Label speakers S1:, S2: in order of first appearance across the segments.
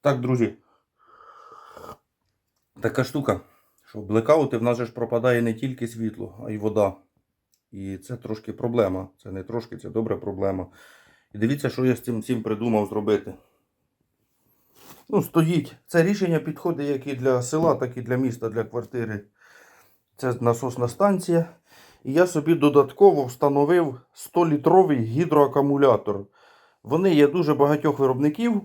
S1: Так, друзі. Така штука, що блекаути в нас же ж пропадає не тільки світло, а й вода. І це трошки проблема. Це не трошки, це добра проблема. І дивіться, що я з цим всім придумав зробити. Ну, стоїть. Це рішення підходить як і для села, так і для міста, для квартири. Це насосна станція. І я собі додатково встановив 100-літровий гідроакумулятор. Вони є дуже багатьох виробників.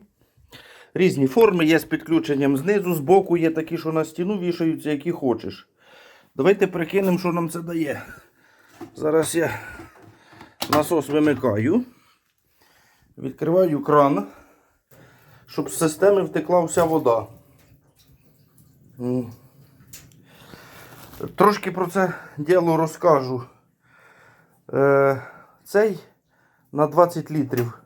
S1: Різні форми є з підключенням знизу, збоку є такі, що на стіну вішаються, які хочеш. Давайте прикинемо, що нам це дає. Зараз я насос вимикаю. Відкриваю кран, щоб з системи втекла вся вода. Трошки про це діло розкажу. Е, цей на 20 літрів.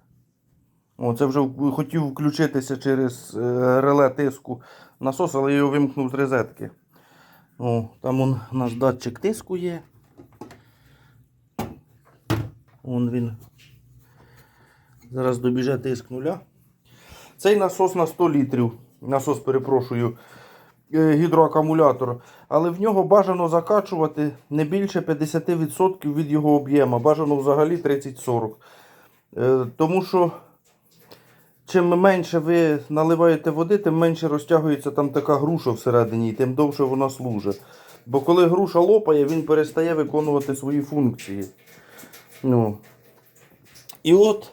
S1: О, це вже хотів включитися через е, реле тиску насос, але я його вимкнув з розетки. О, там он, у нас датчик тиску є. Вон він. Зараз добіже тиск нуля. Цей насос на 100 літрів. Насос, перепрошую, е, гідроакумулятор. Але в нього бажано закачувати не більше 50% від його об'єму. Бажано взагалі 30-40. Е, Тому що чим менше ви наливаєте води, тим менше розтягується там така груша всередині, і тим довше вона служить. Бо коли груша лопає, він перестає виконувати свої функції. Ну. І от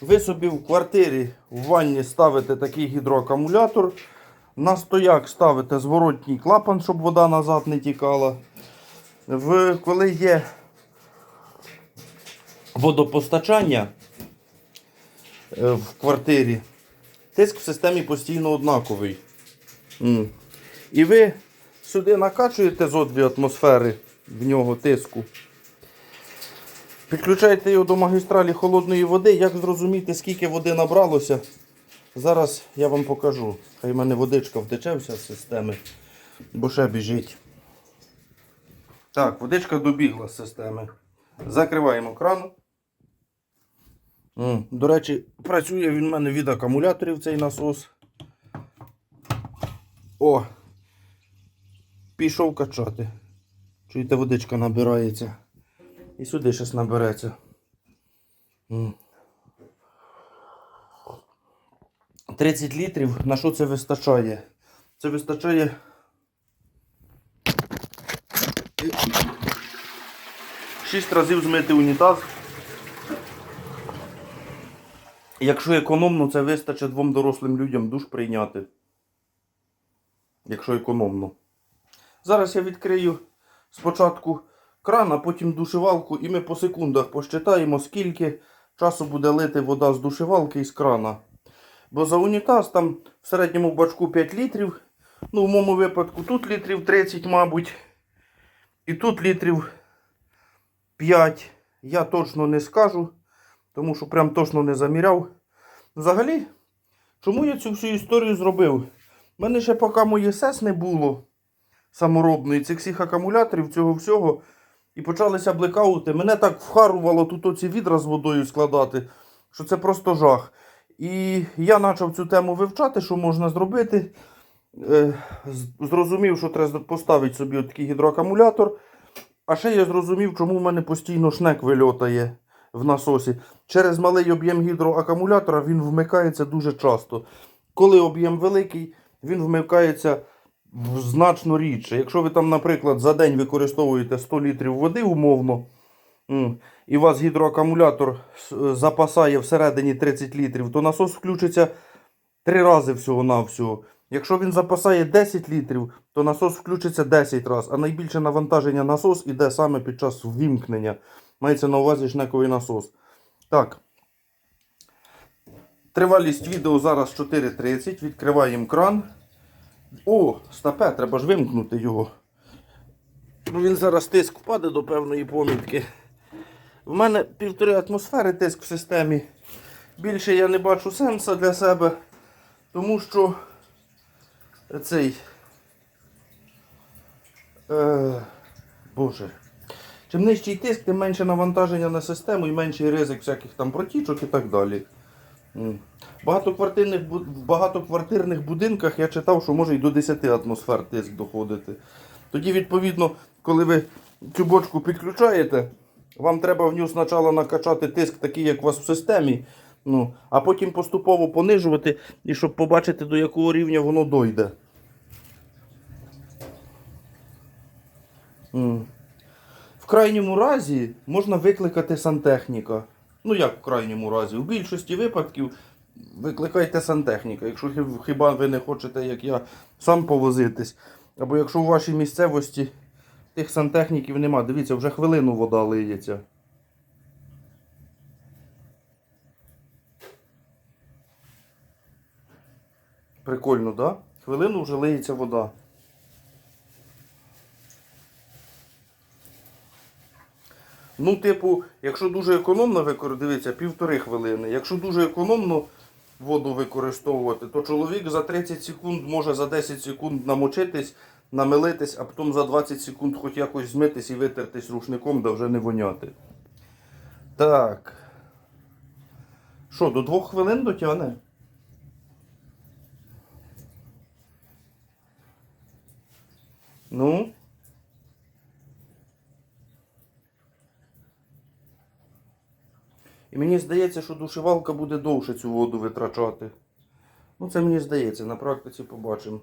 S1: ви собі в квартирі в ванні ставите такий гідроакумулятор. На стояк ставите зворотній клапан, щоб вода назад не тікала. В, коли є водопостачання в квартирі, тиск в системі постійно однаковий. І ви сюди накачуєте зо 2 атмосфери в нього тиску. Підключаєте його до магістралі холодної води. Як зрозуміти, скільки води набралося? Зараз я вам покажу. Хай в мене водичка втече з системи, бо ще біжить. Так, водичка добігла з системи. Закриваємо кран. До речі, працює він в мене від акумуляторів цей насос. О! Пішов качати. Чуєте, водичка набирається. І сюди щось набереться. М. 30 літрів. На що це вистачає? Це вистачає. 6 разів змити унітаз. Якщо економно, це вистачить двом дорослим людям душ прийняти. Якщо економно. Зараз я відкрию спочатку кран, а потім душевалку, і ми по секундах посчитаємо, скільки часу буде лити вода з душевалки і з крана. Бо за унітаз там в середньому бачку 5 літрів. Ну, в моєму випадку тут літрів 30, мабуть. І тут літрів 5. Я точно не скажу, тому що прям точно не заміряв. Взагалі, чому я цю всю історію зробив? У мене ще поки моє сес не було саморобної, цих всіх акумуляторів, цього всього. І почалися блекаути. Мене так вхарувало тут оці відра з водою складати, що це просто жах. І я почав цю тему вивчати, що можна зробити. Е, Зрозумів, що треба поставити собі такий гідроакумулятор. А ще я зрозумів, чому в мене постійно шнек вильотає в насосі. Через малий об'єм гідроакумулятора він вмикається дуже часто. Коли об'єм великий, він вмикається значно рідше. Якщо ви там, наприклад, за день використовуєте 100 літрів води умовно, і у вас гідроакумулятор запасає всередині 30 літрів, то насос включиться 3 рази всього-навсього. Якщо він запасає 10 літрів, то насос включиться 10 разів, а найбільше навантаження насос іде саме під час ввімкнення. Мається на увазі шнековий насос. Так. Тривалість відео зараз 4.30. Відкриваємо кран. О, стапе, треба ж вимкнути його. Він зараз тиск впаде до певної помітки. В мене півтори атмосфери тиск в системі. Більше я не бачу сенсу для себе, тому що цей. Е, Боже. Чим нижчий тиск, тим менше навантаження на систему і менший ризик всяких там протічок і так далі. М. Багатоквартирних, в багатоквартирних будинках я читав, що може й до 10 атмосфер тиск доходити. Тоді, відповідно, коли ви цю бочку підключаєте, вам треба в нього спочатку накачати тиск такий, як у вас в системі, ну, а потім поступово понижувати, і щоб побачити, до якого рівня воно дойде. В крайньому разі можна викликати сантехніка. Ну як в крайньому разі? У більшості випадків викликайте сантехніка. Якщо хіба ви не хочете, як я, сам повозитись. Або якщо у вашій місцевості тих сантехніків нема, дивіться, вже хвилину вода лиється. Прикольно, так? Да? Хвилину вже лиється вода. Ну, типу, якщо дуже економно використовувати, дивіться, півтори хвилини. Якщо дуже економно воду використовувати, то чоловік за 30 секунд може за 10 секунд намочитись, намилитись, а потім за 20 секунд хоч якось змитись і витертись рушником, да вже не воняти. Так. Що, до двох хвилин дотягне? Ну. І мені здається, що душевалка буде довше цю воду витрачати. Ну, це мені здається, на практиці побачимо.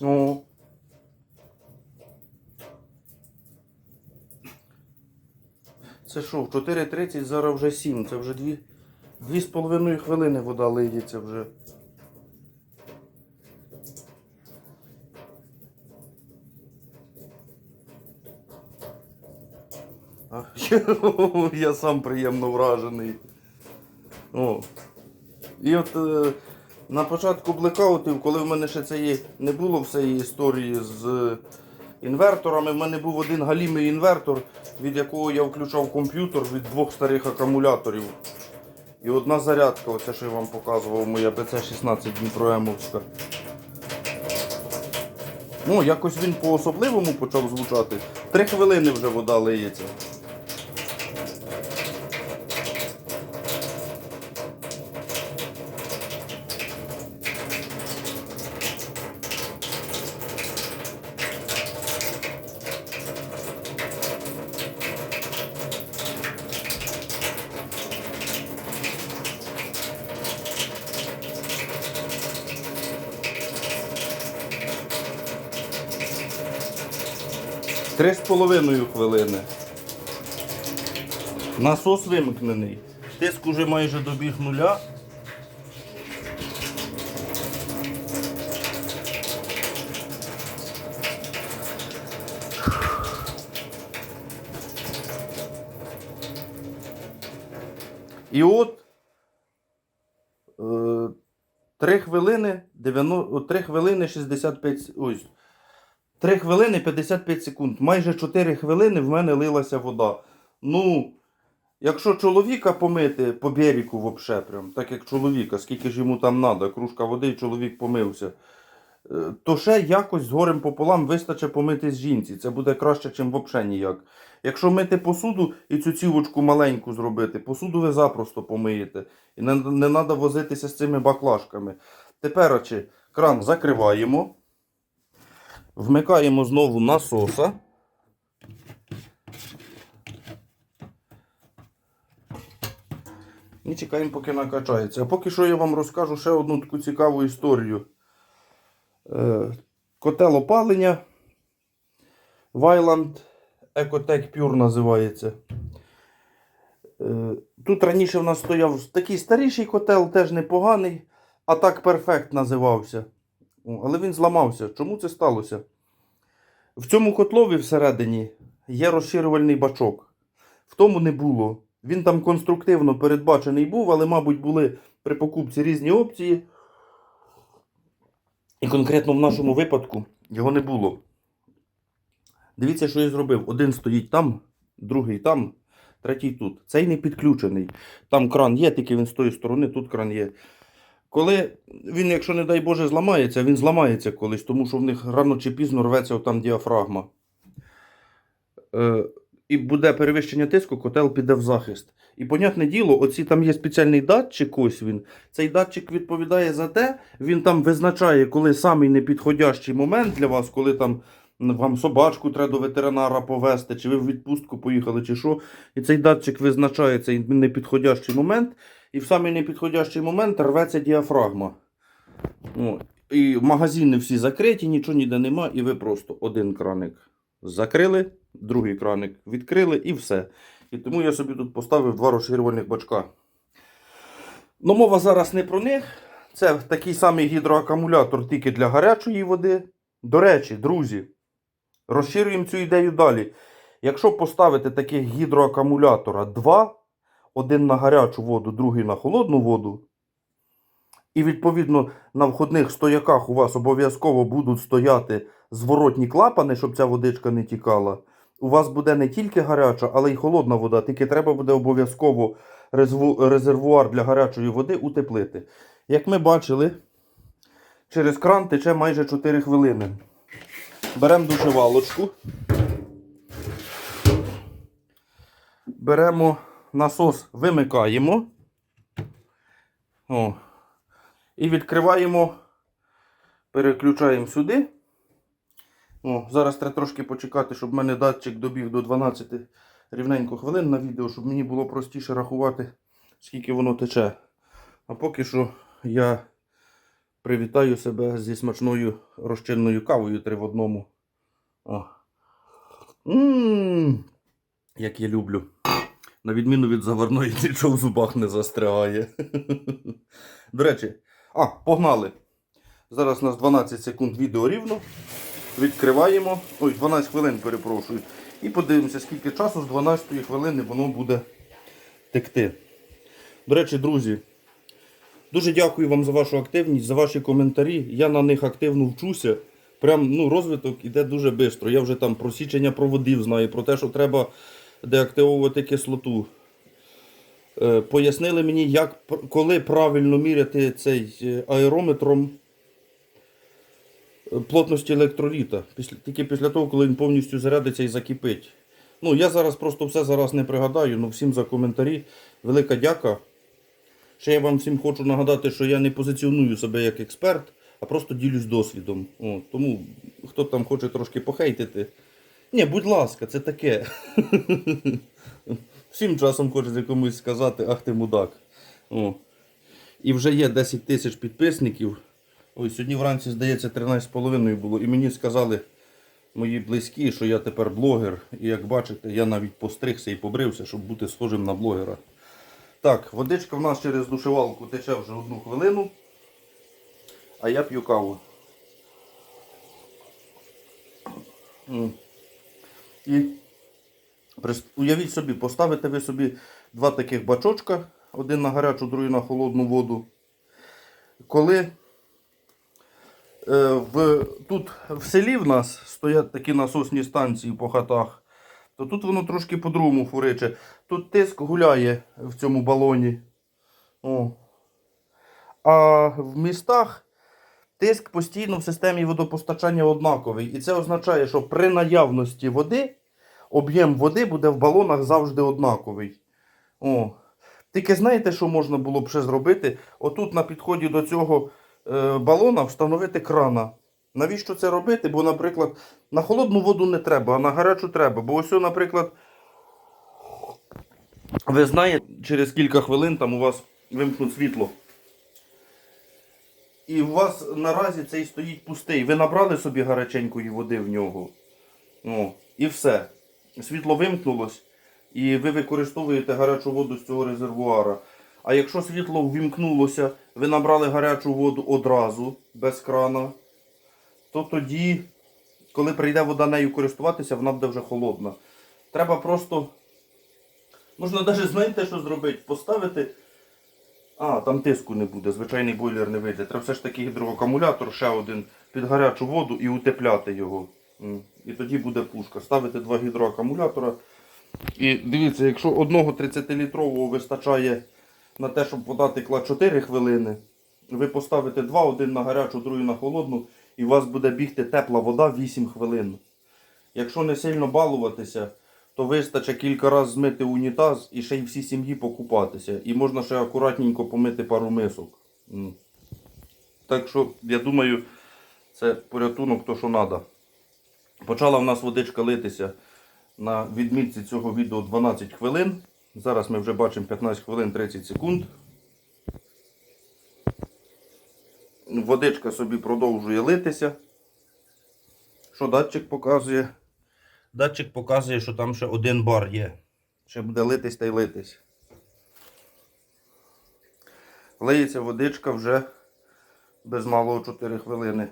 S1: О. Це що, в 4.30 зараз вже 7, це вже 2, Дві з половиною хвилини вода лиється вже. Я сам приємно вражений. О. І от е, на початку блекаутів, коли в мене ще цієї не було всієї історії з е, інверторами, в мене був один галімий інвертор, від якого я включав комп'ютер від двох старих акумуляторів. І одна зарядка, оце що я вам показував, моя БЦ-16 Дніпроемовська. Ну, якось він по-особливому почав звучати. Три хвилини вже вода лиється. Три з половиною хвилини. Насос вимкнений. Тиск уже майже добіг нуля. І от е, 3 хвилини 90, 3 хвилини 65 с- ось 3 хвилини 55 секунд. Майже 4 хвилини в мене лилася вода. Ну, якщо чоловіка помити по берегу вообще прям, так як чоловіка, скільки ж йому там треба, кружка води і чоловік помився, е, то ще якось з горем пополам вистачить помитись жінці. Це буде краще, ніж взагалі ніяк. Якщо мити посуду і цю цівочку маленьку зробити, посуду ви запросто помиєте. І не, не треба возитися з цими баклажками. Тепер кран закриваємо. Вмикаємо знову насоса. І чекаємо, поки накачається. А поки що я вам розкажу ще одну таку цікаву історію. Е, Котел опалення. Вайланд Ecotech Pure називається. Е, Тут раніше в нас стояв такий старіший котел, теж непоганий, а так перфект називався. Але він зламався. Чому це сталося? В цьому котлові всередині є розширювальний бачок. В тому не було. Він там конструктивно передбачений був, але, мабуть, були при покупці різні опції. І конкретно в нашому випадку його не було. Дивіться, що я зробив. Один стоїть там, другий там, третій тут. Цей не підключений. Там кран є, тільки він з тої сторони, тут кран є. Коли він, якщо не дай Боже, зламається, він зламається колись, тому що в них рано чи пізно рветься там діафрагма. Е, і буде перевищення тиску, котел піде в захист. І, понятне діло, оці там є спеціальний датчик, ось він. Цей датчик відповідає за те, він там визначає, коли самий непідходящий момент для вас, коли там вам собачку треба до ветеринара повезти, чи ви в відпустку поїхали, чи що. І цей датчик визначає цей непідходящий момент, і в самий непідходящий момент рветься діафрагма. О, і магазини всі закриті, нічого ніде нема, і ви просто один краник закрили, другий краник відкрили і все. І тому я собі тут поставив два розширювальних бачка. Ну, мова зараз не про них. Це такий самий гідроакумулятор тільки для гарячої води. До речі, друзі, розширюємо цю ідею далі. Якщо поставити таких гідроакумулятора два, один на гарячу воду, другий на холодну воду, і відповідно на входних стояках у вас обов'язково будуть стояти зворотні клапани, щоб ця водичка не тікала. У вас буде не тільки гаряча, але й холодна вода. Тільки треба буде обов'язково резервуар для гарячої води утеплити. Як ми бачили, через кран тече майже 4 хвилини. Беремо душевалочку. Беремо насос, вимикаємо. О. І відкриваємо, переключаємо сюди. О, зараз треба трошки почекати, щоб в мене датчик добіг до 12 рівненько хвилин на відео, щоб мені було простіше рахувати, скільки воно тече. А поки що я привітаю себе зі смачною розчинною кавою 3 в одному. О. Як я люблю. На відміну від заварної, нічого в зубах не застрягає. До речі, а, погнали. Зараз у нас 12 секунд відео рівно. Відкриваємо. Ой, 12 хвилин, перепрошую. І подивимося, скільки часу з 12 хвилини воно буде текти. До речі, друзі, дуже дякую вам за вашу активність, за ваші коментарі. Я на них активно вчуся. Прям ну, розвиток іде дуже швидко. Я вже там про січення проводів знаю, про те, що треба деактивовувати кислоту. Е, Пояснили мені, як, коли правильно міряти цей е, аерометром е, плотності електроліта. Після, тільки після того, коли він повністю зарядиться і закипить. Ну, я зараз просто все зараз не пригадаю, ну всім за коментарі. Велика дяка. Ще я вам всім хочу нагадати, що я не позиціоную себе як експерт, а просто ділюсь досвідом. О, тому хто там хоче трошки похейтити. Ні, будь ласка, це таке. Всім часом хочеться комусь сказати, ах ти мудак. О. І вже є 10 тисяч підписників. Ой, сьогодні вранці, здається, 13,5 було. І мені сказали мої близькі, що я тепер блогер. І як бачите, я навіть постригся і побрився, щоб бути схожим на блогера. Так, водичка в нас через душевалку тече вже одну хвилину. А я п'ю каву. І уявіть собі, поставите ви собі два таких бачочка, один на гарячу, другий на холодну воду. Коли е, в, тут в селі в нас стоять такі насосні станції по хатах, то тут воно трошки по-другому фуриче. Тут тиск гуляє в цьому балоні. О. А в містах тиск постійно в системі водопостачання однаковий. І це означає, що при наявності води об'єм води буде в балонах завжди однаковий. О. Тільки знаєте, що можна було б ще зробити? Отут на підході до цього е, балона встановити крана. Навіщо це робити? Бо, наприклад, на холодну воду не треба, а на гарячу треба. Бо ось, наприклад, ви знаєте, через кілька хвилин там у вас вимкнуть світло. І у вас наразі цей стоїть пустий. Ви набрали собі гаряченької води в нього. О, і все. Світло вимкнулось, і ви використовуєте гарячу воду з цього резервуара. А якщо світло ввімкнулося, ви набрали гарячу воду одразу, без крана, то тоді, коли прийде вода нею користуватися, вона буде вже холодна. Треба просто. Можна навіть знаєте, що зробити? Поставити. А, там тиску не буде, звичайний бойлер не вийде. Треба все ж таки гідроакумулятор, ще один під гарячу воду і утепляти його. І тоді буде пушка. Ставити два гідроакумулятора. І дивіться, якщо одного 30-літрового вистачає на те, щоб вода текла 4 хвилини, ви поставите два, один на гарячу, другий на холодну, і у вас буде бігти тепла вода 8 хвилин. Якщо не сильно балуватися, то вистачить кілька разів змити унітаз і ще й всій сім'ї покупатися. І можна ще акуратненько помити пару мисок. Так що, я думаю, це порятунок то, що треба. Почала в нас водичка литися на відмітці цього відео 12 хвилин. Зараз ми вже бачимо 15 хвилин 30 секунд. Водичка собі продовжує литися. Що датчик показує? Датчик показує, що там ще один бар є. Ще буде литись та й литись. Лиється водичка вже без малого 4 хвилини.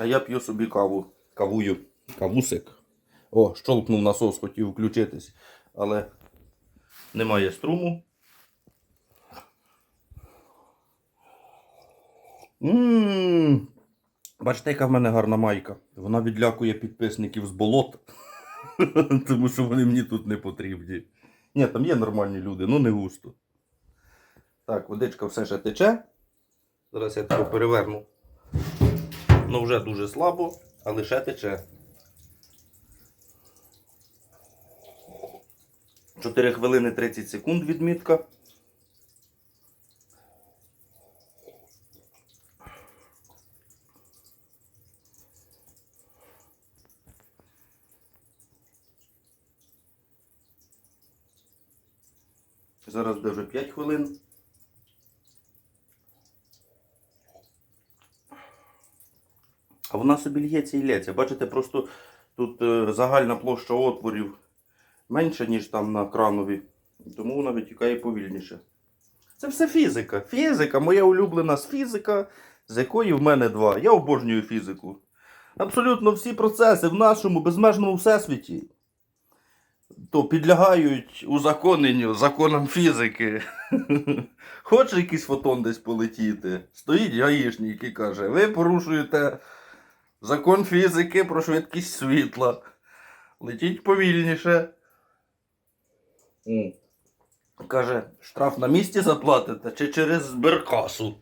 S1: А я п'ю собі каву. Кавую. Кавусик. О, щолкнув насос, хотів включитись. Але немає струму. Ммм. Бачите, яка в мене гарна майка. Вона відлякує підписників з болот. Тому що вони мені тут не потрібні. Ні, там є нормальні люди, ну не густо. Так, водичка все ще тече. Зараз я тако переверну. Ну вже дуже слабо, але ще тече. 4 хвилини 30 секунд відмітка. Зараз буде вже 5 хвилин. А вона собі лється і лється. Бачите, просто тут е, загальна площа отворів менша, ніж там на кранові. Тому вона витікає повільніше. Це все фізика. Фізика, моя улюблена з фізика, з якої в мене два. Я обожнюю фізику. Абсолютно всі процеси в нашому безмежному всесвіті то підлягають узаконенню законам фізики. Хоче якийсь фотон десь полетіти. Стоїть гаїшник і каже, ви порушуєте закон фізики про швидкість світла. Летіть повільніше. Каже, штраф на місці заплатите чи через зберкасу.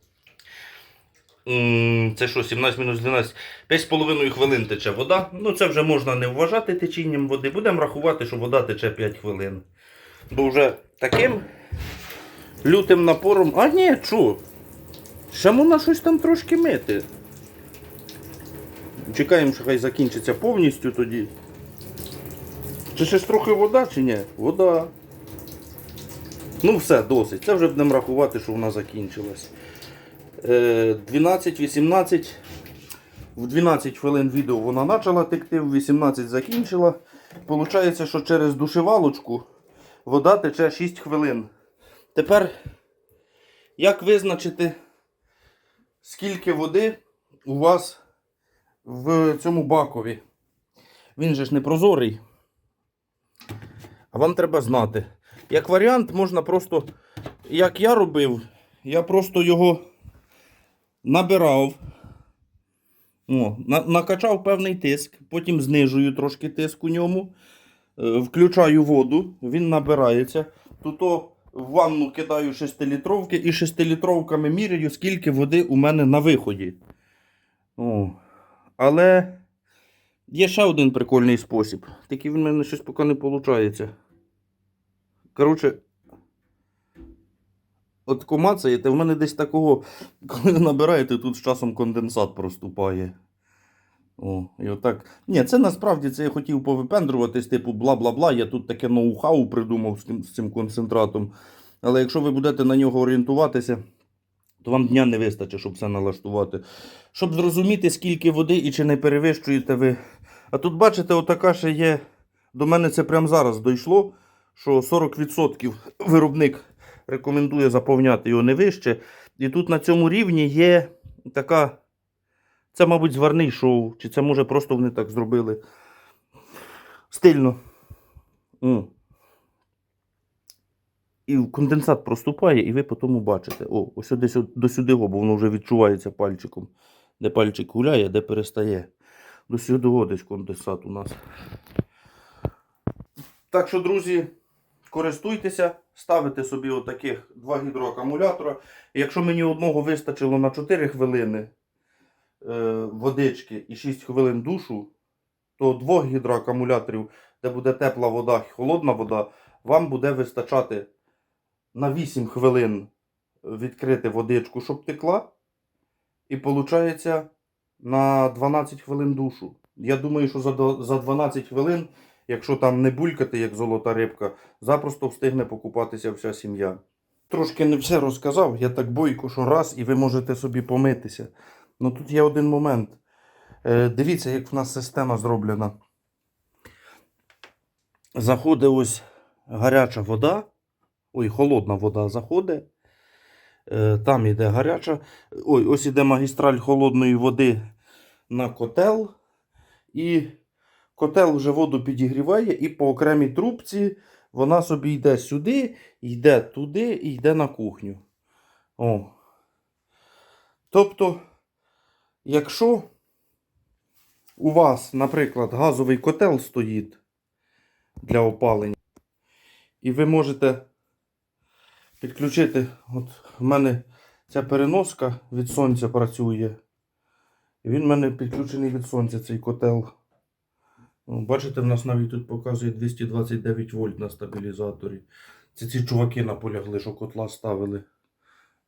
S1: Це що, 17 мінус 12? 5,5 хвилин тече вода. Ну це вже можна не вважати течінням води. Будемо рахувати, що вода тече 5 хвилин. Бо вже таким лютим напором. А ні, що? Ще можна щось там трошки мити. Чекаємо, що хай закінчиться повністю тоді. Чи ще ж трохи вода, чи ні? Вода. Ну все, досить. Це вже будемо рахувати, що вона закінчилась. Е, 12-18. В 12 хвилин відео вона почала текти, в 18 закінчила. Получається, що через душевалочку вода тече 6 хвилин. Тепер, як визначити, скільки води у вас в цьому бакові? Він же ж не прозорий. А вам треба знати. Як варіант, можна просто, як я робив, я просто його набирав. О, на, накачав певний тиск, потім знижую трошки тиск у ньому, е, включаю воду, він набирається. Тут в ванну кидаю 6-літровки і 6-літровками міряю, скільки води у мене на виході. О. Але є ще один прикольний спосіб. Тільки в мене щось поки не виходить. Коротше, от комацаєте, в мене десь такого, коли набираєте, тут з часом конденсат проступає. О, і отак. Ні, це насправді це я хотів повипендруватись, типу бла-бла-бла. Я тут таке ноу-хау придумав з цим, з цим концентратом. Але якщо ви будете на нього орієнтуватися, то вам дня не вистачить, щоб все налаштувати. Щоб зрозуміти, скільки води і чи не перевищуєте ви. А тут, бачите, отака ще є. До мене це прямо зараз дійшло, що 40% виробник рекомендує заповняти його не вище. І тут на цьому рівні є така. Це, мабуть, зварний шоу, чи це може просто вони так зробили. Стильно. О. І конденсат проступає, і ви потім бачите. О, ось десь до сюди, бо воно вже відчувається пальчиком. Де пальчик гуляє, де перестає. До сюди десь конденсат у нас. Так що, друзі, користуйтеся, ставите собі отаких два гідроакумулятора. Якщо мені одного вистачило на 4 хвилини е, водички і 6 хвилин душу, то двох гідроакумуляторів, де буде тепла вода і холодна вода, вам буде вистачати на 8 хвилин відкрити водичку, щоб текла. І виходить на 12 хвилин душу. Я думаю, що за, 12 хвилин, якщо там не булькати, як золота рибка, запросто встигне покупатися вся сім'я. Трошки не все розказав, я так бойко, що раз, і ви можете собі помитися. Ну тут є один момент. Е, дивіться, як в нас система зроблена. Заходить ось гаряча вода, ой, холодна вода заходить. Е, Там іде гаряча. Ой, ось іде магістраль холодної води на котел. І котел вже воду підігріває, і по окремій трубці вона собі йде сюди, йде туди і йде на кухню. О. Тобто, якщо у вас, наприклад, газовий котел стоїть для опалення, і ви можете підключити, от в мене ця переноска від сонця працює. Він в мене підключений від сонця, цей котел. Бачите, в нас навіть тут показує 229 вольт на стабілізаторі. Це ці чуваки наполягли, що котла ставили.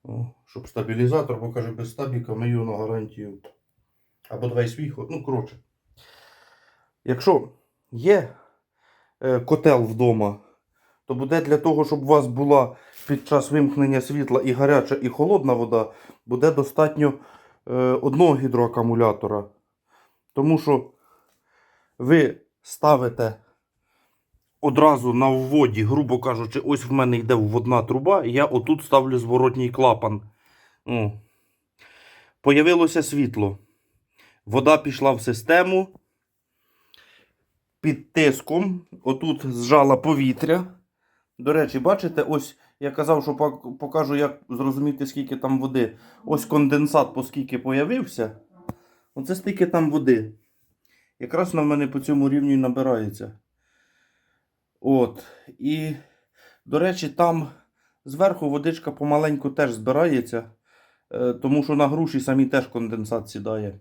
S1: О, щоб стабілізатор, бо каже, без стабіка ми його на гарантію. Або давай свій ход. Ну, коротше. Якщо є е, котел вдома, то буде для того, щоб у вас була під час вимкнення світла і гаряча, і холодна вода, буде достатньо е, одного гідроакумулятора. Тому що ви ставите одразу на вводі, грубо кажучи, ось в мене йде вводна труба, і я отут ставлю зворотній клапан. О. Появилося світло. Вода пішла в систему. Під тиском, отут зжала повітря. До речі, бачите, ось я казав, що покажу, як зрозуміти, скільки там води. Ось конденсат, поскільки появився. Оце стільки там води. Якраз на мене по цьому рівню і набирається. От. І, до речі, там зверху водичка помаленьку теж збирається, е, тому що на груші самі теж конденсат сідає.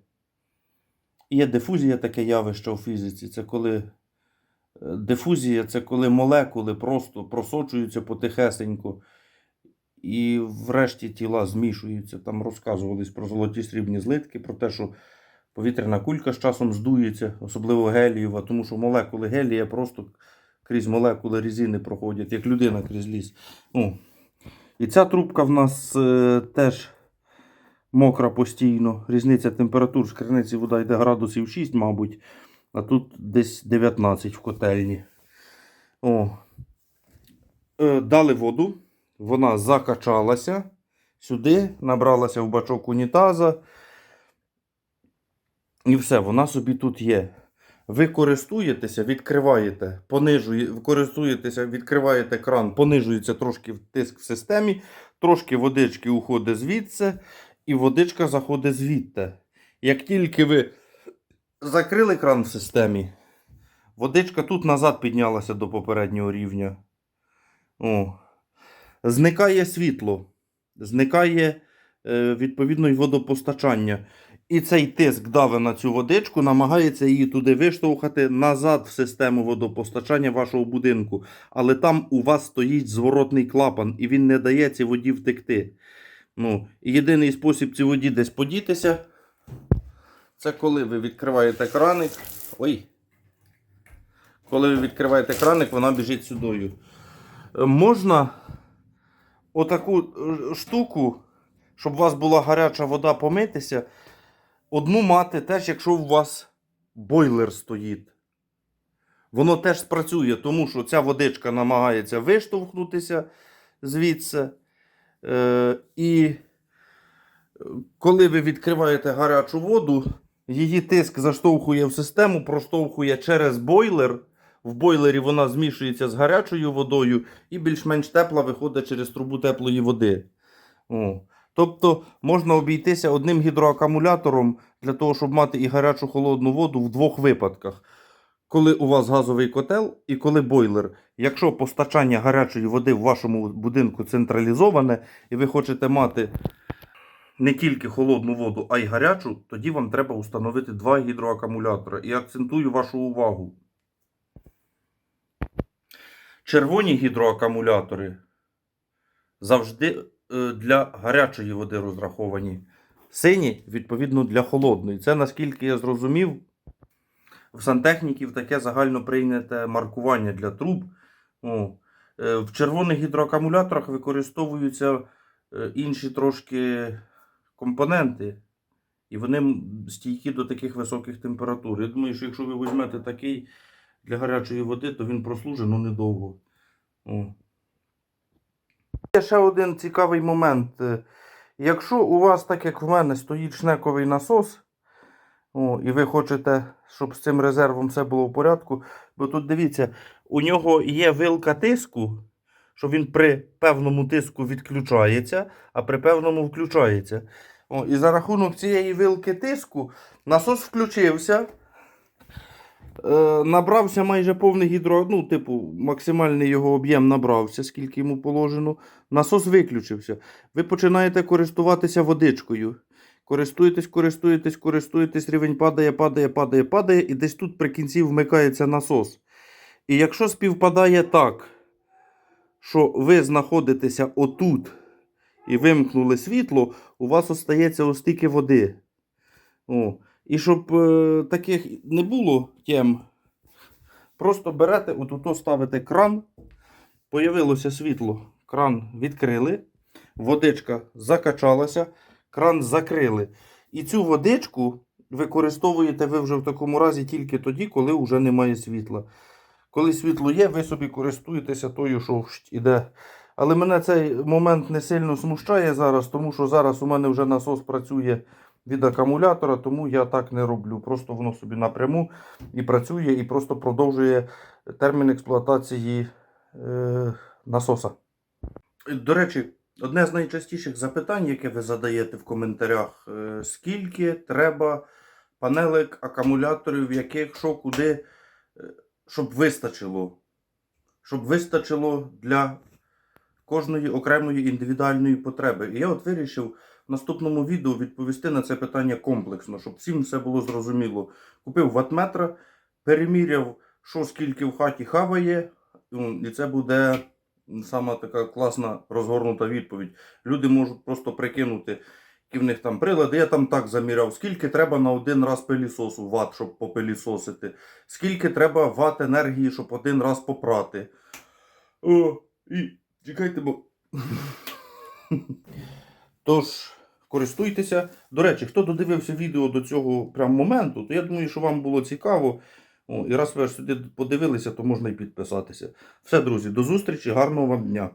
S1: Є дифузія таке явище у фізиці. Це коли дифузія це коли молекули просто просочуються потихесенько. І врешті тіла змішуються. Там розказувались про золоті срібні злитки, про те, що повітряна кулька з часом здується, особливо гелієва, тому що молекули гелія просто крізь молекули різини проходять, як людина крізь ліс. О. І ця трубка в нас е, теж мокра постійно. Різниця температур в криниці вода йде градусів 6, мабуть, а тут десь 19 в котельні. О. Е, дали воду, вона закачалася сюди, набралася в бачок унітаза. І все, вона собі тут є. Ви користуєтеся, відкриваєте, понижує, користуєтеся, відкриваєте кран, понижується трошки тиск в системі, трошки водички уходить звідси, і водичка заходить звідти. Як тільки ви закрили кран в системі, водичка тут назад піднялася до попереднього рівня. О. Зникає світло, зникає е, відповідно й водопостачання. І цей тиск дави на цю водичку, намагається її туди виштовхати назад в систему водопостачання вашого будинку. Але там у вас стоїть зворотний клапан, і він не дає цій воді втекти. Ну, єдиний спосіб цій воді десь подітися, це коли ви відкриваєте краник. Ой. Коли ви відкриваєте краник, вона біжить сюдою. Е, Можна отаку е, штуку, щоб у вас була гаряча вода помитися. Одну мати теж, якщо у вас бойлер стоїть. Воно теж спрацює, тому що ця водичка намагається виштовхнутися звідси. Е, і коли ви відкриваєте гарячу воду, її тиск заштовхує в систему, проштовхує через бойлер. В бойлері вона змішується з гарячою водою і більш-менш тепла виходить через трубу теплої води. О. Тобто можна обійтися одним гідроакумулятором для того, щоб мати і гарячу холодну воду в двох випадках. коли у вас газовий котел і коли бойлер. Якщо постачання гарячої води в вашому будинку централізоване, і ви хочете мати не тільки холодну воду, а й гарячу, тоді вам треба установити два гідроакумулятори. І акцентую вашу увагу. Червоні гідроакумулятори завжди е, для гарячої води розраховані. Сині, відповідно, для холодної. Це наскільки я зрозумів, в сантехніків таке загально прийняте маркування для труб. О, е, в червоних гідроакумуляторах використовуються е, інші трошки компоненти, і вони стійкі до таких високих температур. Я думаю, що якщо ви візьмете такий для гарячої води, то він прослужить ну, недовго. О. Є ще один цікавий момент. Е, Якщо у вас, так як в мене, стоїть шнековий насос, о, і ви хочете, щоб з цим резервом все було в порядку, бо тут дивіться, у нього є вилка тиску, що він при певному тиску відключається, а при певному включається. О, і за рахунок цієї вилки тиску насос включився. Е, набрався майже повний гідро, ну, типу, максимальний його об'єм набрався, скільки йому положено. Насос виключився. Ви починаєте користуватися водичкою. Користуєтесь, користуєтесь, користуєтесь, рівень падає, падає, падає, падає, і десь тут при кінці вмикається насос. І якщо співпадає так, що ви знаходитеся отут і вимкнули світло, у вас остається ось стільки води. О. І щоб е, таких не було тем, просто берете, отут ставите кран, появилося світло, кран відкрили, водичка закачалася, кран закрили. І цю водичку використовуєте ви вже в такому разі тільки тоді, коли вже немає світла. Коли світло є, ви собі користуєтеся тою, що іде. Але мене цей момент не сильно смущає зараз, тому що зараз у мене вже насос працює від акумулятора, тому я так не роблю. Просто воно собі напряму і працює, і просто продовжує термін експлуатації е, насоса. До речі, одне з найчастіших запитань, яке ви задаєте в коментарях, е, скільки треба панелек, акумуляторів, яких що, куди, е, щоб вистачило. Щоб вистачило для кожної окремої індивідуальної потреби. І я от вирішив в наступному відео відповісти на це питання комплексно, щоб всім все було зрозуміло. Купив ватметра, переміряв, що скільки в хаті хаває, ну, і це буде сама така класна розгорнута відповідь. Люди можуть просто прикинути, в них там прилади. Я там так заміряв, скільки треба на один раз пилісосу ват, щоб попилісосити, скільки треба ват енергії, щоб один раз попрати. О, і чекайте, бо. Тож, користуйтеся. До речі, хто додивився відео до цього прям моменту, то я думаю, що вам було цікаво. О, і раз ви сюди подивилися, то можна і підписатися. Все, друзі, до зустрічі, гарного вам дня!